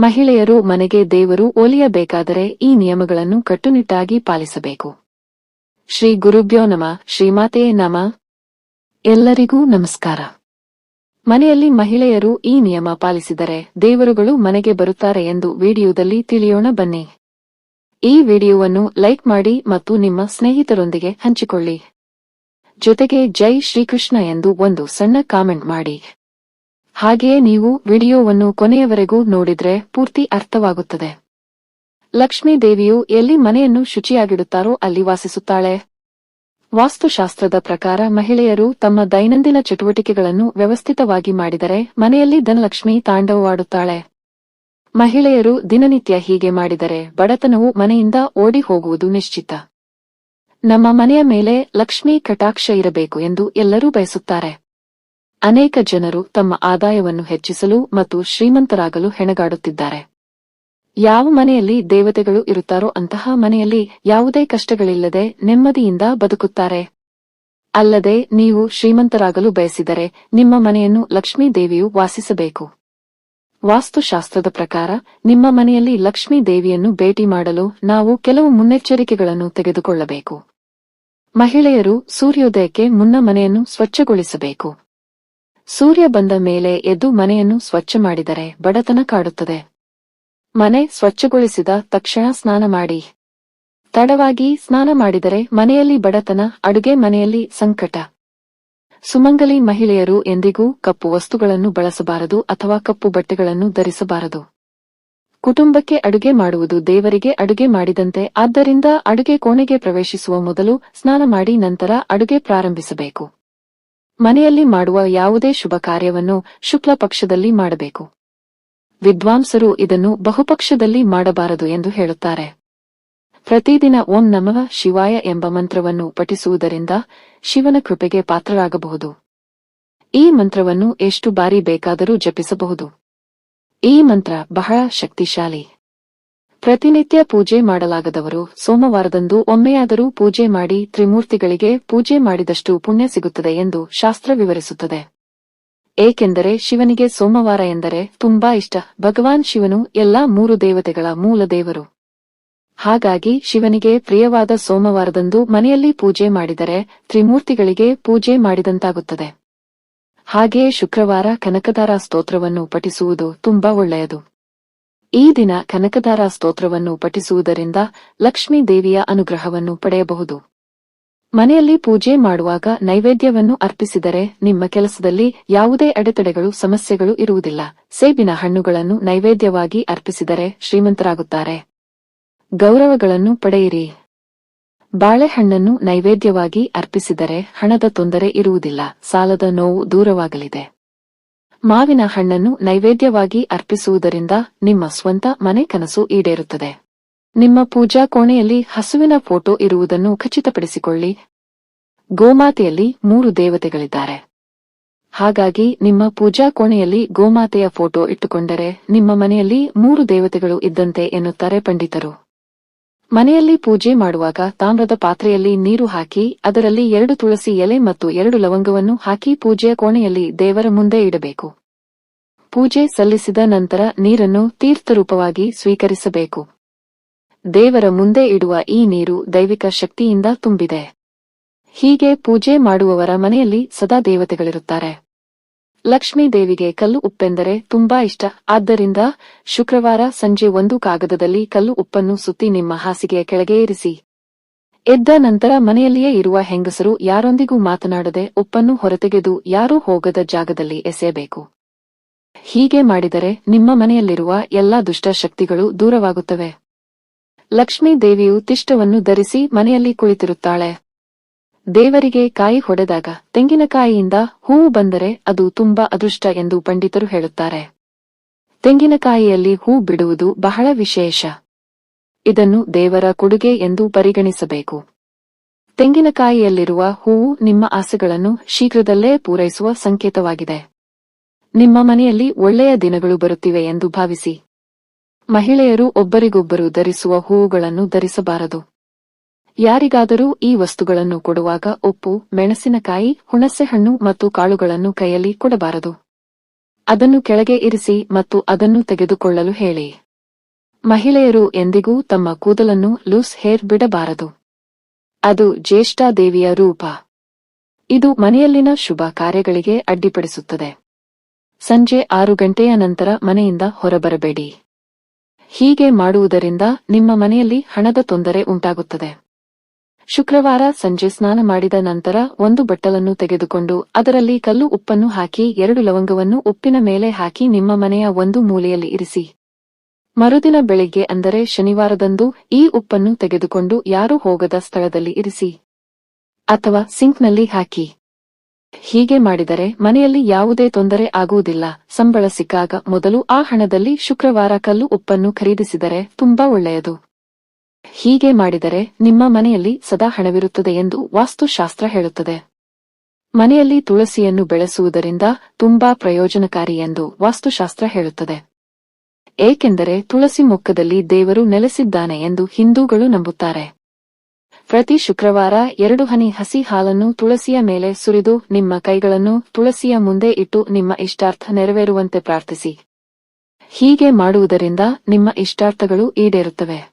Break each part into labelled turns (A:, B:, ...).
A: ಮಹಿಳೆಯರು ಮನೆಗೆ ದೇವರು ಒಲಿಯಬೇಕಾದರೆ ಈ ನಿಯಮಗಳನ್ನು ಕಟ್ಟುನಿಟ್ಟಾಗಿ ಪಾಲಿಸಬೇಕು. ಶ್ರೀ ಗುರುಭ್ಯೋ ನಮ ಶ್ರೀಮಾತೆಯೇ ನಮ. ಎಲ್ಲರಿಗೂ ನಮಸ್ಕಾರ. ಮನೆಯಲ್ಲಿ ಮಹಿಳೆಯರು ಈ ನಿಯಮ ಪಾಲಿಸಿದರೆ ದೇವರುಗಳು ಮನೆಗೆ ಬರುತ್ತಾರೆ ಎಂದು ವಿಡಿಯೋದಲ್ಲಿ ತಿಳಿಯೋಣ ಬನ್ನಿ. ಈ ವಿಡಿಯೋವನ್ನು ಲೈಕ್ ಮಾಡಿ ಮತ್ತು ನಿಮ್ಮ ಸ್ನೇಹಿತರೊಂದಿಗೆ ಹಂಚಿಕೊಳ್ಳಿ. ಜೊತೆಗೆ ಜೈ ಶ್ರೀಕೃಷ್ಣ ಎಂದು ಒಂದು ಸಣ್ಣ ಕಾಮೆಂಟ್ ಮಾಡಿ. ಹಾಗೆಯೇ ನೀವು ವಿಡಿಯೋವನ್ನು ಕೊನೆಯವರೆಗೂ ನೋಡಿದ್ರೆ ಪೂರ್ತಿ ಅರ್ಥವಾಗುತ್ತದೆ. ಲಕ್ಷ್ಮೀ ದೇವಿಯು ಎಲ್ಲಿ ಮನೆಯನ್ನು ಶುಚಿಯಾಗಿಡುತ್ತಾರೋ ಅಲ್ಲಿ ವಾಸಿಸುತ್ತಾಳೆ. ವಾಸ್ತುಶಾಸ್ತ್ರದ ಪ್ರಕಾರ ಮಹಿಳೆಯರು ತಮ್ಮ ದೈನಂದಿನ ಚಟುವಟಿಕೆಗಳನ್ನು ವ್ಯವಸ್ಥಿತವಾಗಿ ಮಾಡಿದರೆ ಮನೆಯಲ್ಲಿ ಧನಲಕ್ಷ್ಮಿ ತಾಂಡವವಾಡುತ್ತಾಳೆ. ಮಹಿಳೆಯರು ದಿನನಿತ್ಯ ಹೀಗೆ ಮಾಡಿದರೆ ಬಡತನವು ಮನೆಯಿಂದ ಓಡಿ ಹೋಗುವುದು ನಿಶ್ಚಿತ. ನಮ್ಮ ಮನೆಯ ಮೇಲೆ ಲಕ್ಷ್ಮೀ ಕಟಾಕ್ಷ ಇರಬೇಕು ಎಂದು ಎಲ್ಲರೂ ಬಯಸುತ್ತಾರೆ. ಅನೇಕ ಜನರು ತಮ್ಮ ಆದಾಯವನ್ನು ಹೆಚ್ಚಿಸಲು ಮತ್ತು ಶ್ರೀಮಂತರಾಗಲು ಹೆಣಗಾಡುತ್ತಿದ್ದಾರೆ. ಯಾವ ಮನೆಯಲ್ಲಿ ದೇವತೆಗಳು ಇರುತ್ತಾರೋ ಅಂತಹ ಮನೆಯಲ್ಲಿ ಯಾವುದೇ ಕಷ್ಟಗಳಿಲ್ಲದೆ ನೆಮ್ಮದಿಯಿಂದ ಬದುಕುತ್ತಾರೆ. ಅಲ್ಲದೆ ನೀವು ಶ್ರೀಮಂತರಾಗಲು ಬಯಸಿದರೆ ನಿಮ್ಮ ಮನೆಯನ್ನು ಲಕ್ಷ್ಮೀ ದೇವಿಯು ವಾಸಿಸಬೇಕು. ವಾಸ್ತುಶಾಸ್ತ್ರದ ಪ್ರಕಾರ ನಿಮ್ಮ ಮನೆಯಲ್ಲಿ ಲಕ್ಷ್ಮೀ ದೇವಿಯನ್ನು ಭೇಟಿ ಮಾಡಲು ನಾವು ಕೆಲವು ಮುನ್ನೆಚ್ಚರಿಕೆಗಳನ್ನು ತೆಗೆದುಕೊಳ್ಳಬೇಕು. ಮಹಿಳೆಯರು ಸೂರ್ಯೋದಯಕ್ಕೆ ಮುನ್ನ ಮನೆಯನ್ನು ಸ್ವಚ್ಛಗೊಳಿಸಬೇಕು. ಸೂರ್ಯ ಬಂದ ಮೇಲೆ ಎದ್ದು ಮನೆಯನ್ನು ಸ್ವಚ್ಛ ಮಾಡಿದರೆ ಬಡತನ ಕಾಡುತ್ತದೆ. ಮನೆ ಸ್ವಚ್ಛಗೊಳಿಸಿದ ತಕ್ಷಣ ಸ್ನಾನ ಮಾಡಿ. ತಡವಾಗಿ ಸ್ನಾನ ಮಾಡಿದರೆ ಮನೆಯಲ್ಲಿ ಬಡತನ, ಅಡುಗೆ ಮನೆಯಲ್ಲಿ ಸಂಕಟ. ಸುಮಂಗಲಿ ಮಹಿಳೆಯರು ಎಂದಿಗೂ ಕಪ್ಪು ವಸ್ತುಗಳನ್ನು ಬಳಸಬಾರದು ಅಥವಾ ಕಪ್ಪು ಬಟ್ಟೆಗಳನ್ನು ಧರಿಸಬಾರದು. ಕುಟುಂಬಕ್ಕೆ ಅಡುಗೆ ಮಾಡುವುದು ದೇವರಿಗೆ ಅಡುಗೆ ಮಾಡಿದಂತೆ, ಆದ್ದರಿಂದ ಅಡುಗೆ ಕೋಣೆಗೆ ಪ್ರವೇಶಿಸುವ ಮೊದಲು ಸ್ನಾನ ಮಾಡಿ ನಂತರ ಅಡುಗೆ ಪ್ರಾರಂಭಿಸಬೇಕು. ಮನೆಯಲ್ಲಿ ಮಾಡುವ ಯಾವುದೇ ಶುಭ ಕಾರ್ಯವನ್ನು ಶುಕ್ಲ ಪಕ್ಷದಲ್ಲಿ ಮಾಡಬೇಕು. ವಿದ್ವಾಂಸರು ಇದನ್ನು ಬಹುಪಕ್ಷದಲ್ಲಿ ಮಾಡಬಾರದು ಎಂದು ಹೇಳುತ್ತಾರೆ. ಪ್ರತಿದಿನ ಓಂ ನಮಃ ಶಿವಾಯ ಎಂಬ ಮಂತ್ರವನ್ನು ಪಠಿಸುವುದರಿಂದ ಶಿವನ ಕೃಪೆಗೆ ಪಾತ್ರರಾಗಬಹುದು. ಈ ಮಂತ್ರವನ್ನು ಎಷ್ಟು ಬಾರಿ ಬೇಕಾದರೂ ಜಪಿಸಬಹುದು. ಈ ಮಂತ್ರ ಬಹಳ ಶಕ್ತಿಶಾಲಿ. ಪ್ರತಿನಿತ್ಯ ಪೂಜೆ ಮಾಡಲಾಗದವರು ಸೋಮವಾರದಂದು ಒಮ್ಮೆಯಾದರೂ ಪೂಜೆ ಮಾಡಿ ತ್ರಿಮೂರ್ತಿಗಳಿಗೆ ಪೂಜೆ ಮಾಡಿದಷ್ಟು ಪುಣ್ಯ ಸಿಗುತ್ತದೆ ಎಂದು ಶಾಸ್ತ್ರ ವಿವರಿಸುತ್ತದೆ. ಏಕೆಂದರೆ ಶಿವನಿಗೆ ಸೋಮವಾರ ಎಂದರೆ ತುಂಬಾ ಇಷ್ಟ. ಭಗವಾನ್ ಶಿವನು ಎಲ್ಲಾ ಮೂರು ದೇವತೆಗಳ ಮೂಲ ದೇವರು. ಹಾಗಾಗಿ ಶಿವನಿಗೆ ಪ್ರಿಯವಾದ ಸೋಮವಾರದಂದು ಮನೆಯಲ್ಲಿ ಪೂಜೆ ಮಾಡಿದರೆ ತ್ರಿಮೂರ್ತಿಗಳಿಗೆ ಪೂಜೆ ಮಾಡಿದಂತಾಗುತ್ತದೆ. ಹಾಗೆಯೇ ಶುಕ್ರವಾರ ಕನಕದಾರ ಸ್ತೋತ್ರವನ್ನು ಪಠಿಸುವುದು ತುಂಬಾ ಒಳ್ಳೆಯದು. ಈ ದಿನ ಕನಕದಾರ ಸ್ತೋತ್ರವನ್ನು ಪಠಿಸುವುದರಿಂದ ಲಕ್ಷ್ಮೀ ದೇವಿಯ ಅನುಗ್ರಹವನ್ನು ಪಡೆಯಬಹುದು. ಮನೆಯಲ್ಲಿ ಪೂಜೆ ಮಾಡುವಾಗ ನೈವೇದ್ಯವನ್ನು ಅರ್ಪಿಸಿದರೆ ನಿಮ್ಮ ಕೆಲಸದಲ್ಲಿ ಯಾವುದೇ ಅಡೆತಡೆಗಳು, ಸಮಸ್ಯೆಗಳು ಇರುವುದಿಲ್ಲ. ಸೇಬಿನ ಹಣ್ಣುಗಳನ್ನು ನೈವೇದ್ಯವಾಗಿ ಅರ್ಪಿಸಿದರೆ ಶ್ರೀಮಂತರಾಗುತ್ತಾರೆ. ಗೌರವಗಳನ್ನು ಪಡೆಯಿರಿ. ಬಾಳೆಹಣ್ಣನ್ನು ನೈವೇದ್ಯವಾಗಿ ಅರ್ಪಿಸಿದರೆ ಹಣದ ತೊಂದರೆ ಇರುವುದಿಲ್ಲ. ಸಾಲದ ನೋವು ದೂರವಾಗಲಿದೆ. ಮಾವಿನ ಹಣ್ಣನ್ನು ನೈವೇದ್ಯವಾಗಿ ಅರ್ಪಿಸುವುದರಿಂದ ನಿಮ್ಮ ಸ್ವಂತ ಮನೆ ಕನಸು ಈಡೇರುತ್ತದೆ. ನಿಮ್ಮ ಪೂಜಾ ಕೋಣೆಯಲ್ಲಿ ಹಸುವಿನ ಫೋಟೋ ಇರುವುದನ್ನು ಖಚಿತಪಡಿಸಿಕೊಳ್ಳಿ. ಗೋಮಾತೆಯಲ್ಲಿ ಮೂರು ದೇವತೆಗಳಿದ್ದಾರೆ. ಹಾಗಾಗಿ ನಿಮ್ಮ ಪೂಜಾ ಕೋಣೆಯಲ್ಲಿ ಗೋಮಾತೆಯ ಫೋಟೋ ಇಟ್ಟುಕೊಂಡರೆ ನಿಮ್ಮ ಮನೆಯಲ್ಲಿ ಮೂರು ದೇವತೆಗಳು ಇದ್ದಂತೆ ಎನ್ನುತ್ತಾರೆ ಪಂಡಿತರು. ಮನೆಯಲ್ಲಿ ಪೂಜೆ ಮಾಡುವಾಗ ತಾಮ್ರದ ಪಾತ್ರೆಯಲ್ಲಿ ನೀರು ಹಾಕಿ, ಅದರಲ್ಲಿ ಎರಡು ತುಳಸಿ ಎಲೆ ಮತ್ತು ಎರಡು ಲವಂಗವನ್ನು ಹಾಕಿ ಪೂಜೆಯ ಕೋಣೆಯಲ್ಲಿ ದೇವರ ಮುಂದೆ ಇಡಬೇಕು. ಪೂಜೆ ಸಲ್ಲಿಸಿದ ನಂತರ ನೀರನ್ನು ತೀರ್ಥರೂಪವಾಗಿ ಸ್ವೀಕರಿಸಬೇಕು. ದೇವರ ಮುಂದೆ ಇಡುವ ಈ ನೀರು ದೈವಿಕ ಶಕ್ತಿಯಿಂದ ತುಂಬಿದೆ. ಹೀಗೆ ಪೂಜೆ ಮಾಡುವವರ ಮನೆಯಲ್ಲಿ ಸದಾ ದೇವತೆಗಳಿರುತ್ತಾರೆ. ಲಕ್ಷ್ಮೀ ದೇವಿಗೆ ಕಲ್ಲು ಉಪ್ಪೆಂದರೆ ತುಂಬಾ ಇಷ್ಟ. ಆದ್ದರಿಂದ ಶುಕ್ರವಾರ ಸಂಜೆ ಒಂದು ಕಾಗದದಲ್ಲಿ ಕಲ್ಲು ಉಪ್ಪನ್ನು ಸುತ್ತಿ ನಿಮ್ಮ ಹಾಸಿಗೆಯ ಕೆಳಗೆ ಇರಿಸಿ. ಎದ್ದ ನಂತರ ಮನೆಯಲ್ಲಿಯೇ ಇರುವ ಹೆಂಗಸರು ಯಾರೊಂದಿಗೂ ಮಾತನಾಡದೆ ಉಪ್ಪನ್ನು ಹೊರತೆಗೆದು ಯಾರೂ ಹೋಗದ ಜಾಗದಲ್ಲಿ ಎಸೆಯಬೇಕು. ಹೀಗೆ ಮಾಡಿದರೆ ನಿಮ್ಮ ಮನೆಯಲ್ಲಿರುವ ಎಲ್ಲಾ ದುಷ್ಟ ಶಕ್ತಿಗಳು ದೂರವಾಗುತ್ತವೆ. ಲಕ್ಷ್ಮೀ ದೇವಿಯು ತಿಷ್ಟವನ್ನು ಧರಿಸಿ ಮನೆಯಲ್ಲಿ ಕುಳಿತಿರುತ್ತಾಳೆ. ದೇವರಿಗೆ ಕಾಯಿ ಹೊಡೆದಾಗ ತೆಂಗಿನಕಾಯಿಯಿಂದ ಹೂವು ಬಂದರೆ ಅದು ತುಂಬಾ ಅದೃಷ್ಟ ಎಂದು ಪಂಡಿತರು ಹೇಳುತ್ತಾರೆ. ತೆಂಗಿನಕಾಯಿಯಲ್ಲಿ ಹೂ ಬಿಡುವುದು ಬಹಳ ವಿಶೇಷ. ಇದನ್ನು ದೇವರ ಕೊಡುಗೆ ಎಂದು ಪರಿಗಣಿಸಬೇಕು. ತೆಂಗಿನಕಾಯಿಯಲ್ಲಿರುವ ಹೂವು ನಿಮ್ಮ ಆಸೆಗಳನ್ನು ಶೀಘ್ರದಲ್ಲೇ ಪೂರೈಸುವ ಸಂಕೇತವಾಗಿದೆ. ನಿಮ್ಮ ಮನೆಯಲ್ಲಿ ಒಳ್ಳೆಯ ದಿನಗಳು ಬರುತ್ತಿವೆ ಎಂದು ಭಾವಿಸಿ. ಮಹಿಳೆಯರು ಒಬ್ಬರಿಗೊಬ್ಬರು ಧರಿಸುವ ಹೂವುಗಳನ್ನು ಧರಿಸಬಾರದು. ಯಾರಿಗಾದರೂ ಈ ವಸ್ತುಗಳನ್ನು ಕೊಡುವಾಗ ಉಪ್ಪು, ಮೆಣಸಿನಕಾಯಿ, ಹುಣಸೆಹಣ್ಣು ಮತ್ತು ಕಾಳುಗಳನ್ನು ಕೈಯಲ್ಲಿ ಕೊಡಬಾರದು. ಅದನ್ನು ಕೆಳಗೆ ಇರಿಸಿ ಮತ್ತು ಅದನ್ನು ತೆಗೆದುಕೊಳ್ಳಲು ಹೇಳಿ. ಮಹಿಳೆಯರು ಎಂದಿಗೂ ತಮ್ಮ ಕೂದಲನ್ನು ಲೂಸ್ ಹೇರ್ ಬಿಡಬಾರದು. ಅದು ಜ್ಯೇಷ್ಠಾದೇವಿಯ ರೂಪ. ಇದು ಮನೆಯಲ್ಲಿನ ಶುಭ ಕಾರ್ಯಗಳಿಗೆ ಅಡ್ಡಿಪಡಿಸುತ್ತದೆ. ಸಂಜೆ ಆರು ಗಂಟೆಯ ನಂತರ ಮನೆಯಿಂದ ಹೊರಬರಬೇಡಿ. ಹೀಗೆ ಮಾಡುವುದರಿಂದ ನಿಮ್ಮ ಮನೆಯಲ್ಲಿ ಹಣದ ತೊಂದರೆ ಉಂಟಾಗುತ್ತದೆ. ಶುಕ್ರವಾರ ಸಂಜೆ ಸ್ನಾನ ಮಾಡಿದ ನಂತರ ಒಂದು ಬಟ್ಟಲನ್ನು ತೆಗೆದುಕೊಂಡು ಅದರಲ್ಲಿ ಕಲ್ಲು ಉಪ್ಪನ್ನು ಹಾಕಿ ಎರಡು ಲವಂಗವನ್ನು ಉಪ್ಪಿನ ಮೇಲೆ ಹಾಕಿ ನಿಮ್ಮ ಮನೆಯ ಒಂದು ಮೂಲೆಯಲ್ಲಿ ಇರಿಸಿ. ಮರುದಿನ ಬೆಳಿಗ್ಗೆ ಅಂದರೆ ಶನಿವಾರದಂದು ಈ ಉಪ್ಪನ್ನು ತೆಗೆದುಕೊಂಡು ಯಾರು ಹೋಗದ ಸ್ಥಳದಲ್ಲಿ ಇರಿಸಿ. ಅಥವಾ ಸಿಂಕ್ನಲ್ಲಿ ಹಾಕಿ. ಹೀಗೆ ಮಾಡಿದರೆ ಮನೆಯಲ್ಲಿ ಯಾವುದೇ ತೊಂದರೆ ಆಗುವುದಿಲ್ಲ. ಸಂಬಳ ಸಿಕ್ಕಾಗ ಮೊದಲು ಆ ಹಣದಲ್ಲಿ ಶುಕ್ರವಾರ ಕಲ್ಲು ಉಪ್ಪನ್ನು ಖರೀದಿಸಿದರೆ ತುಂಬಾ ಒಳ್ಳೆಯದು. ಹೀಗೆ ಮಾಡಿದರೆ ನಿಮ್ಮ ಮನೆಯಲ್ಲಿ ಸದಾ ಹಣವಿರುತ್ತದೆ ಎಂದು ವಾಸ್ತುಶಾಸ್ತ್ರ ಹೇಳುತ್ತದೆ. ಮನೆಯಲ್ಲಿ ತುಳಸಿಯನ್ನು ಬೆಳೆಸುವುದರಿಂದ ತುಂಬಾ ಪ್ರಯೋಜನಕಾರಿ ಎಂದು ವಾಸ್ತುಶಾಸ್ತ್ರ ಹೇಳುತ್ತದೆ. ಏಕೆಂದರೆ ತುಳಸಿ ಮುಖದಲ್ಲಿ ದೇವರು ನೆಲೆಸಿದ್ದಾನೆ ಎಂದು ಹಿಂದೂಗಳು ನಂಬುತ್ತಾರೆ. ಪ್ರತಿ ಶುಕ್ರವಾರ ಎರಡು ಹನಿ ಹಸಿ ಹಾಲನ್ನು ತುಳಸಿಯ ಮೇಲೆ ಸುರಿದು ನಿಮ್ಮ ಕೈಗಳನ್ನು ತುಳಸಿಯ ಮುಂದೆ ಇಟ್ಟು ನಿಮ್ಮ ಇಷ್ಟಾರ್ಥ ನೆರವೇರುವಂತೆ ಪ್ರಾರ್ಥಿಸಿ. ಹೀಗೆ ಮಾಡುವುದರಿಂದ ನಿಮ್ಮ ಇಷ್ಟಾರ್ಥಗಳು ಈಡೇರುತ್ತವೆ.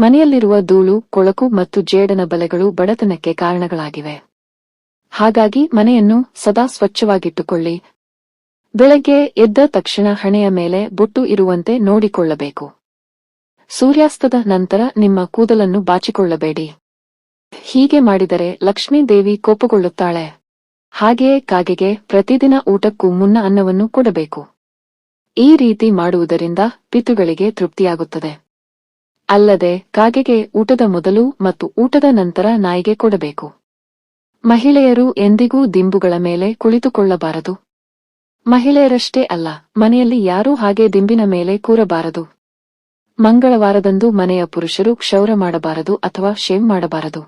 A: ಮನೆಯಲ್ಲಿರುವ ಧೂಳು, ಕೊಳಕು ಮತ್ತು ಜೇಡನ ಬಲೆಗಳು ಬಡತನಕ್ಕೆ ಕಾರಣಗಳಾಗಿವೆ. ಹಾಗಾಗಿ ಮನೆಯನ್ನು ಸದಾ ಸ್ವಚ್ಛವಾಗಿಟ್ಟುಕೊಳ್ಳಿ. ಬೆಳಗ್ಗೆ ಎದ್ದ ತಕ್ಷಣ ಹಣೆಯ ಮೇಲೆ ಬುಟ್ಟು ಇರುವಂತೆ ನೋಡಿಕೊಳ್ಳಬೇಕು. ಸೂರ್ಯಾಸ್ತದ ನಂತರ ನಿಮ್ಮ ಕೂದಲನ್ನು ಬಾಚಿಕೊಳ್ಳಬೇಡಿ. ಹೀಗೆ ಮಾಡಿದರೆ ಲಕ್ಷ್ಮೀ ದೇವಿ ಕೋಪಗೊಳ್ಳುತ್ತಾಳೆ. ಹಾಗೆಯೇ ಕಾಗೆಗೆ ಪ್ರತಿದಿನ ಊಟಕ್ಕೂ ಮುನ್ನ ಅನ್ನವನ್ನು ಕೊಡಬೇಕು. ಈ ರೀತಿ ಮಾಡುವುದರಿಂದ ಪಿತುಗಳಿಗೆ ತೃಪ್ತಿಯಾಗುತ್ತದೆ. ಅಲ್ಲದೆ ಕಾಗೆಗೆ ಊಟದ ಮೊದಲು ಮತ್ತು ಊಟದ ನಂತರ ನಾಯಿಗೆ ಕೊಡಬೇಕು. ಮಹಿಳೆಯರು ಎಂದಿಗೂ ದಿಂಬುಗಳ ಮೇಲೆ ಕುಳಿತುಕೊಳ್ಳಬಾರದು. ಮಹಿಳೆಯರಷ್ಟೇ ಅಲ್ಲ, ಮನೆಯಲ್ಲಿ ಯಾರೂ ಹಾಗೆ ದಿಂಬಿನ ಮೇಲೆ ಕೂರಬಾರದು. ಮಂಗಳವಾರದಂದು ಮನೆಯ ಪುರುಷರು ಕ್ಷೌರ ಮಾಡಬಾರದು ಅಥವಾ ಶೇವ್ ಮಾಡಬಾರದು.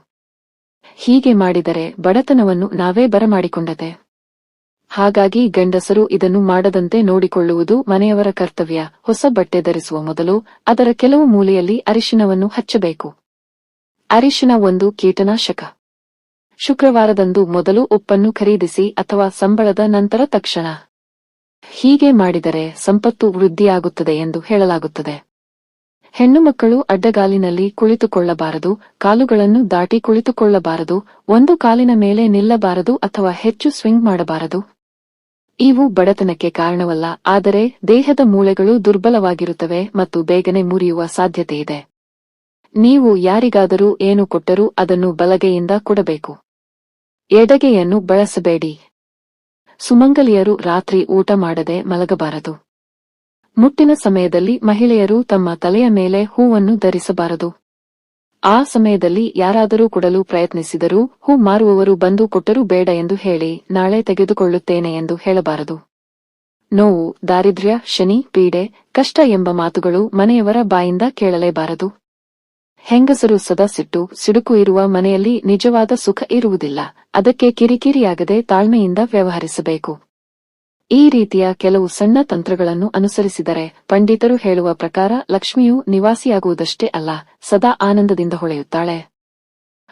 A: ಹೀಗೆ ಮಾಡಿದರೆ ಬಡತನವನ್ನು ನಾವೇ ಬರಮಾಡಿಕೊಂಡತೆ. ಹಾಗಾಗಿ ಗಂಡಸರು ಇದನ್ನು ಮಾಡದಂತೆ ನೋಡಿಕೊಳ್ಳುವುದು ಮನೆಯವರ ಕರ್ತವ್ಯ. ಹೊಸ ಬಟ್ಟೆ ಧರಿಸುವ ಮೊದಲು ಅದರ ಕೆಲವು ಮೂಲೆಯಲ್ಲಿ ಅರಿಶಿನವನ್ನು ಹಚ್ಚಬೇಕು. ಅರಿಶಿನ ಒಂದು ಕೀಟನಾಶಕ. ಶುಕ್ರವಾರದಂದು ಮೊದಲು ಉಪ್ಪನ್ನು ಖರೀದಿಸಿ ಅಥವಾ ಸಂಬಳದ ನಂತರ ತಕ್ಷಣ. ಹೀಗೆ ಮಾಡಿದರೆ ಸಂಪತ್ತು ವೃದ್ಧಿಯಾಗುತ್ತದೆ ಎಂದು ಹೇಳಲಾಗುತ್ತದೆ. ಹೆಣ್ಣು ಮಕ್ಕಳು ಅಡ್ಡಗಾಲಿನಲ್ಲಿ ಕುಳಿತುಕೊಳ್ಳಬಾರದು, ಕಾಲುಗಳನ್ನು ದಾಟಿ ಕುಳಿತುಕೊಳ್ಳಬಾರದು, ಒಂದು ಕಾಲಿನ ಮೇಲೆ ನಿಲ್ಲಬಾರದು ಅಥವಾ ಹೆಚ್ಚು ಸ್ವಿಂಗ್ ಮಾಡಬಾರದು. ಇವು ಬಡತನಕ್ಕೆ ಕಾರಣವಲ್ಲ, ಆದರೆ ದೇಹದ ಮೂಳೆಗಳು ದುರ್ಬಲವಾಗಿರುತ್ತವೆ ಮತ್ತು ಬೇಗನೆ ಮುರಿಯುವ ಸಾಧ್ಯತೆಯಿದೆ ನೀವು ಯಾರಿಗಾದರೂ ಏನು ಕೊಟ್ಟರೂ ಅದನ್ನು ಬಲಗೆಯಿಂದ ಕೊಡಬೇಕು. ಎಡಗೆಯನ್ನು ಬಳಸಬೇಡಿ. ಸುಮಂಗಲಿಯರು ರಾತ್ರಿ ಊಟ ಮಾಡದೆ ಮಲಗಬಾರದು. ಮುಟ್ಟಿನ ಸಮಯದಲ್ಲಿ ಮಹಿಳೆಯರು ತಮ್ಮ ತಲೆಯ ಮೇಲೆ ಹೂವನ್ನು ಧರಿಸಬಾರದು. ಆ ಸಮಯದಲ್ಲಿ ಯಾರಾದರೂ ಕೊಡಲು ಪ್ರಯತ್ನಿಸಿದರೂ ಹೂ ಮಾರುವವರು ಬಂದು ಕೊಟ್ಟರೂ ಬೇಡ ಎಂದು ಹೇಳಿ ನಾಳೆ ತೆಗೆದುಕೊಳ್ಳುತ್ತೇನೆ ಎಂದು ಹೇಳಬಾರದು. ನೋವು, ದಾರಿದ್ರ್ಯ, ಶನಿ, ಪೀಡೆ, ಕಷ್ಟ ಎಂಬ ಮಾತುಗಳು ಮನೆಯವರ ಬಾಯಿಂದ ಕೇಳಲೇಬಾರದು. ಹೆಂಗಸರು ಸದಾ ಸಿಟ್ಟು, ಸಿಡುಕು ಇರುವ ಮನೆಯಲ್ಲಿ ನಿಜವಾದ ಸುಖ ಇರುವುದಿಲ್ಲ. ಅದಕ್ಕೆ ಕಿರಿಕಿರಿಯಾಗದೆ ತಾಳ್ಮೆಯಿಂದ ವ್ಯವಹರಿಸಬೇಕು. ಈ ರೀತಿಯ ಕೆಲವು ಸಣ್ಣ ತಂತ್ರಗಳನ್ನು ಅನುಸರಿಸಿದರೆ ಪಂಡಿತರು ಹೇಳುವ ಪ್ರಕಾರ ಲಕ್ಷ್ಮಿಯು ನಿವಾಸಿಯಾಗುವುದಷ್ಟೇ ಅಲ್ಲ, ಸದಾ ಆನಂದದಿಂದ ಹೊಳೆಯುತ್ತಾಳೆ.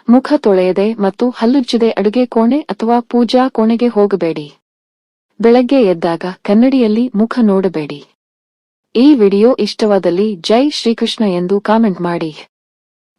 A: ಮುಖ ತೊಳೆಯದೆ ಮತ್ತು ಹಲ್ಲುಜ್ಜದೆ ಅಡುಗೆ ಕೋಣೆ ಅಥವಾ ಪೂಜಾ ಕೋಣೆಗೆ ಹೋಗಬೇಡಿ. ಬೆಳಗ್ಗೆ ಎದ್ದಾಗ ಕನ್ನಡಿಯಲ್ಲಿ ಮುಖ ನೋಡಬೇಡಿ. ಈ ವಿಡಿಯೋ ಇಷ್ಟವಾದಲ್ಲಿ ಜೈ ಶ್ರೀಕೃಷ್ಣ ಎಂದು ಕಾಮೆಂಟ್ ಮಾಡಿ.